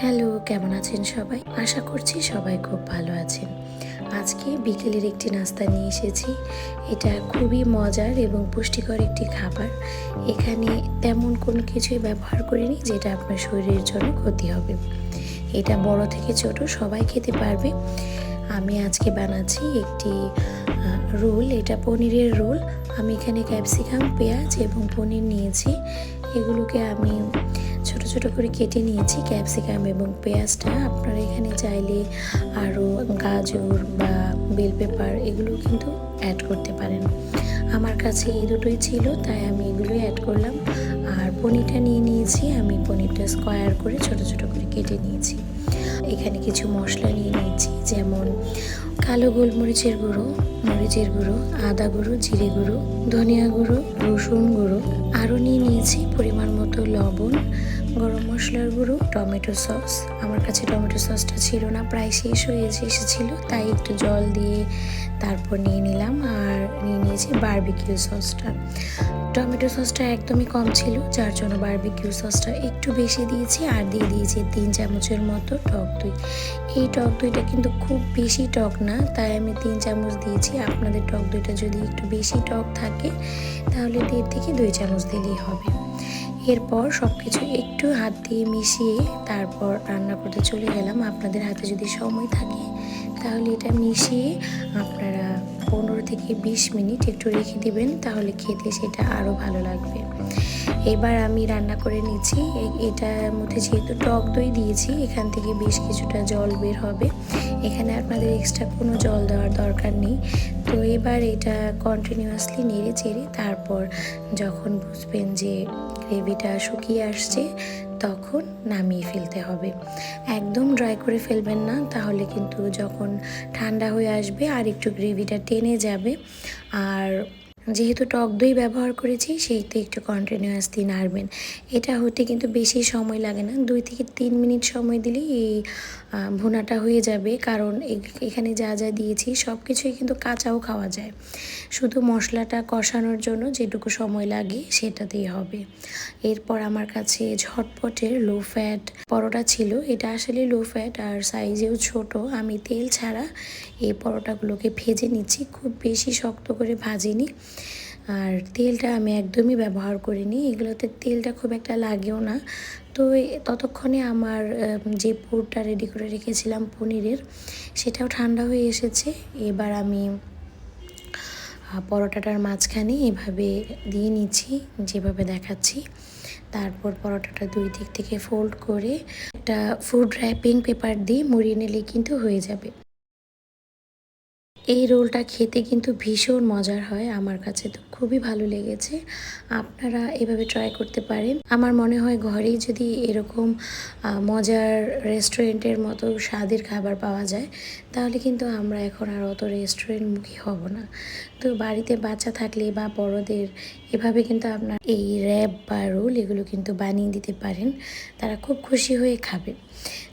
Hello, কেমন আছেন সবাই? আশা করছি সবাই খুব ভালো আছেন। আজকে বিকেলের একটি নাস্তা নিয়ে এসেছি। এটা খুবই মজার এবং পুষ্টিকর একটি খাবার। এখানে তেমন কোনো কিছুই ব্যবহার করিনি যেটা আপনার শরীরের জন্য ক্ষতি হবে। এটা বড় থেকে ছোট, সবাই খেতে পারবে। আমি আজকে বানাচ্ছি একটি রোল। এটা পনিরের রোল। আমি এখানে ক্যাপসিকাম, পেঁয়াজ এবং পনির নিয়েছি। এগুলোকে আমি ছোট ছোট করে কেটে নিয়েছি ক্যাপসিকাম এবং পেঁয়াজটা। আপনারা এখানে চাইলে আরও গাজর বা বেল পেপার এগুলো কিন্তু অ্যাড করতে পারেন। আমার কাছে এই দুটোই ছিল, তাই আমি এগুলোই অ্যাড করলাম। আর পনিরটা নিয়ে নিয়েছি, আমি পনিরটা স্কোয়ার করে ছোট ছোট করে কেটে নিয়েছি। এখানে কিছু মশলা নিয়ে নিয়েছি, যেমন কালো গোলমরিচের গুঁড়ো, মরিচের গুঁড়ো, আদা গুঁড়ো, জিরে গুঁড়ো, ধনিয়া গুঁড়ো, রসুন গুঁড়ো। আরও নিয়ে নিয়েছি পরিমাণ মতো লবণ গরম মশলার গুঁড়ো, টমেটো সস। আমার কাছে টমেটো সসটা ছিল না, প্রায় শেষ হয়ে এসেছিল, তাই একটু জল দিয়ে তারপর নিয়ে নিলাম আর নিয়ে নিয়েছি বারবিকিউ সসটা টমেটো সসটা একদমই কম ছিল, যার জন্য বারবিকিউ সসটা একটু বেশি দিয়েছি আর দিয়ে দিয়েছি তিন চামচের মতো টক দই। এই টক দইটা কিন্তু খুব বেশি টক না, তাই আমি তিন চামচ দিয়েছি। আপনাদের টক দইটা যদি একটু বেশি টক থাকে, তাহলে দেড় থেকে দুই চামচ দিলেই হবে। এরপর সব কিছু একটু হাত দিয়ে মিশিয়ে তারপর রান্না করতে চলে গেলাম। আপনাদের হাতে যদি সময় থাকে, তাহলে এটা মিশিয়ে আপনারা পনেরো থেকে বিশ মিনিট একটু রেখে দিবেন, তাহলে খেতে সেটা আরও ভালো লাগবে। এবার আমি রান্না করে নিচ্ছি। এটার মধ্যে যেহেতু টক দই দিয়েছি, এখান থেকে বেশ কিছুটা জল বের হবে। এখানে আপনাদের এক্সট্রা কোনো জল দেওয়ার দরকার নেই। তো এবার এটা কন্টিনিউয়াসলি নেড়ে চেড়ে তারপর যখন বুঝবেন যে গ্রেভিটা শুকিয়ে আসছে, তখন নামিয়ে ফেলতে হবে। একদম ড্রাই করে ফেলবেন না, তাহলে কিন্তু যখন ঠান্ডা হয়ে আসবে আর একটু গ্রেভিটা টেনে যাবে। আর যেহেতু টক দই ব্যবহার করেছি সেইতে একটু কন্টিনিউয়াসলি নাড়বেন এটা হতে কিন্তু বেশি সময় লাগে না। দুই থেকে তিন মিনিট সময় দিলেই এই ভুনাটা হয়ে যাবে। কারণ এখানে যা যা দিয়েছি সব কিছুই কিন্তু কাঁচাও খাওয়া যায়। শুধু মশলাটা কষানোর জন্য যেটুকু সময় লাগে, সেটাতেই হবে। এরপর আমার কাছে ঝটপটের লো ফ্যাট পরোটা ছিল। এটা আসলে লো ফ্যাট আর সাইজেও ছোট। আমি তেল ছাড়া এই পরোটাগুলোকে ভেজে নিচ্ছি। খুব বেশি শক্ত করে ভাজিনি। আর তেলটা আমি একদমই ব্যবহার করিনি। এগুলোতে তেলটা খুব একটা লাগেও না। তো ততক্ষণে আমার যে পুরটা রেডি করে রেখেছিলাম পনিরের, সেটাও ঠান্ডা হয়ে এসেছে। এবার আমি পরোটাটার মাঝখানে এভাবে দিয়ে নিচ্ছি, যেভাবে দেখাচ্ছি। তারপর পরোটাটা দুই দিক থেকে ফোল্ড করে একটা ফুড র্যাপিং পেপার দিয়ে মুড়িয়ে নিলে কিন্তু হয়ে যাবে। এই রোলটা খেতে কিন্তু ভীষণ মজার হয়। আমার কাছে তো খুবই ভালো লেগেছে। আপনারা এভাবে ট্রাই করতে পারেন। আমার মনে হয় ঘরেই যদি এরকম মজার রেস্টুরেন্টের মতো স্বাদের খাবার পাওয়া যায়, তাহলে কিন্তু আমরা এখন আর অত রেস্টুরেন্টমুখী হব না। তো বাড়িতে বাচ্চা থাকলে বা বড়দের, এভাবে কিন্তু আপনার এই র্যাব বা রোল এগুলো কিন্তু বানিয়ে দিতে পারেন। তারা খুব খুশি হয়ে খাবে।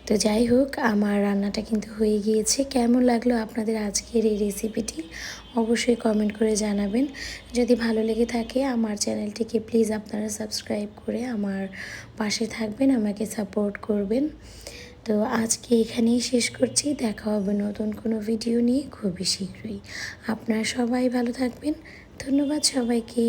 তো যাই হোক, আমার রান্নাটা কিন্তু হয়ে গিয়েছে। কেমন লাগল আপনাদের আজকের এই রেসিপিটি অবশ্যই কমেন্ট করে জানাবেন। যদি ভালো লেগে থাকে, আমার চ্যানেলটিকে প্লিজ আপনারা সাবস্ক্রাইব করে আমার পাশে থাকবেন, আমাকে সাপোর্ট করবেন। তো আজকে এখানেই শেষ করছি। দেখা হবে নতুন কোনো ভিডিও নিয়ে খুবই শীঘ্রই। আপনারা সবাই ভালো থাকবেন। ধন্যবাদ সবাইকে।